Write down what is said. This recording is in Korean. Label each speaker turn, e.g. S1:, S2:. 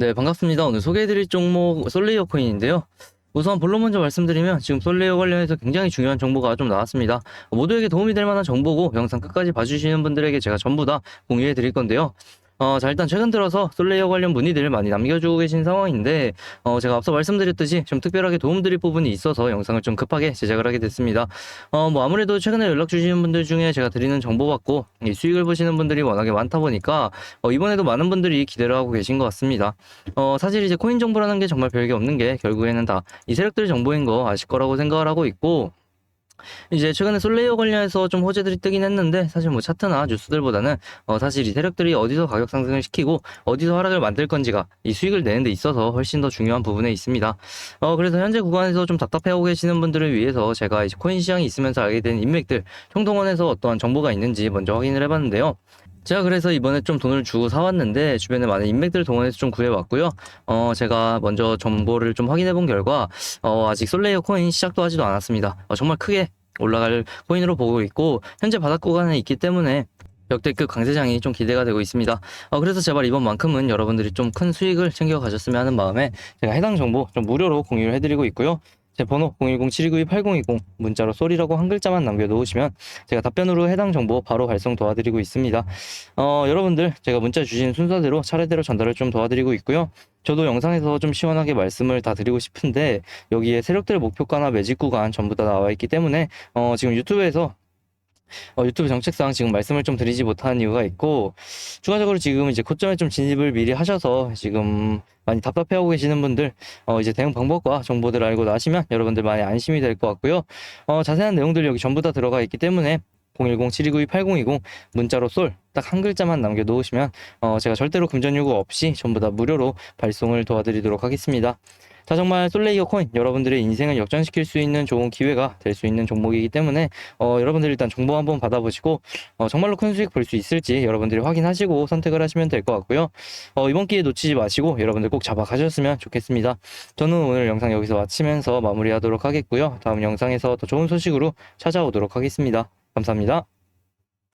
S1: 네, 반갑습니다. 오늘 소개해드릴 종목 솔레이어 코인인데요. 우선 본론 먼저 말씀드리면 지금 솔레이어 관련해서 굉장히 중요한 정보가 좀 나왔습니다. 모두에게 도움이 될 만한 정보고 영상 끝까지 봐주시는 분들에게 제가 전부 다 공유해 드릴 건데요. 어, 자, 일단 최근 들어서 솔레이어 관련 문의들 많이 남겨주고 계신 상황인데, 어, 제가 앞서 말씀드렸듯이 좀 특별하게 도움드릴 부분이 있어서 영상을 좀 급하게 제작을 하게 됐습니다. 어, 뭐 아무래도 최근에 연락 주시는 분들 중에 제가 드리는 정보 받고 이 수익을 보시는 분들이 워낙에 많다 보니까, 어, 이번에도 많은 분들이 기대를 하고 계신 것 같습니다. 어, 사실 이제 코인 정보라는 게 정말 별게 없는 게 결국에는 다 이 세력들 정보인 거 아실 거라고 생각을 하고 있고, 이제 최근에 솔레이어 관련해서 좀 호재들이 뜨긴 했는데 사실 뭐 차트나 뉴스들보다는 어 사실 이 세력들이 어디서 가격 상승을 시키고 어디서 하락을 만들 건지가 이 수익을 내는 데 있어서 훨씬 더 중요한 부분에 있습니다. 어 그래서 현재 구간에서 좀 답답해하고 계시는 분들을 위해서 제가 이제 코인 시장이 있으면서 알게 된 인맥들 총동원해서 어떠한 정보가 있는지 먼저 확인을 해봤는데요. 제가 그래서 이번에 좀 돈을 주고 사왔는데 주변에 많은 인맥들 동원해서 좀 구해왔고요. 어 제가 먼저 정보를 좀 확인해 본 결과 어 아직 솔레이어 코인 시작도 하지도 않았습니다. 어, 정말 크게 올라갈 코인으로 보고 있고 현재 바닥 구간에 있기 때문에 역대급 강세장이 좀 기대가 되고 있습니다. 어, 그래서 제발 이번만큼은 여러분들이 좀 큰 수익을 챙겨 가셨으면 하는 마음에 제가 해당 정보 좀 무료로 공유를 해드리고 있고요. 제 번호 010-7292-8020 문자로 쏘리라고 한 글자만 남겨놓으시면 제가 답변으로 해당 정보 바로 발송 도와드리고 있습니다. 어, 여러분들 제가 문자 주신 순서대로 차례대로 전달을 좀 도와드리고 있고요. 저도 영상에서 좀 시원하게 말씀을 다 드리고 싶은데 여기에 세력들 목표가나 매직 구간 전부 다 나와 있기 때문에 어, 지금 유튜브에서 어, 유튜브 정책상 지금 말씀을 좀 드리지 못하는 이유가 있고 추가적으로 지금 이제 고점에 좀 진입을 미리 하셔서 지금 많이 답답해하고 계시는 분들 어, 이제 대응 방법과 정보들을 알고 나시면 여러분들 많이 안심이 될 것 같고요. 어, 자세한 내용들 여기 전부 다 들어가 있기 때문에 010-7292-8020 문자로 쏠 딱 한 글자만 남겨 놓으시면 어, 제가 절대로 금전 요구 없이 전부 다 무료로 발송을 도와드리도록 하겠습니다. 자 정말 솔레이어 코인 여러분들의 인생을 역전시킬 수 있는 좋은 기회가 될 수 있는 종목이기 때문에 어, 여러분들 일단 정보 한번 받아보시고 어, 정말로 큰 수익 볼 수 있을지 여러분들이 확인하시고 선택을 하시면 될 것 같고요. 어, 이번 기회 놓치지 마시고 여러분들 꼭 잡아 가셨으면 좋겠습니다. 저는 오늘 영상 여기서 마치면서 마무리하도록 하겠고요. 다음 영상에서 더 좋은 소식으로 찾아오도록 하겠습니다. 감사합니다.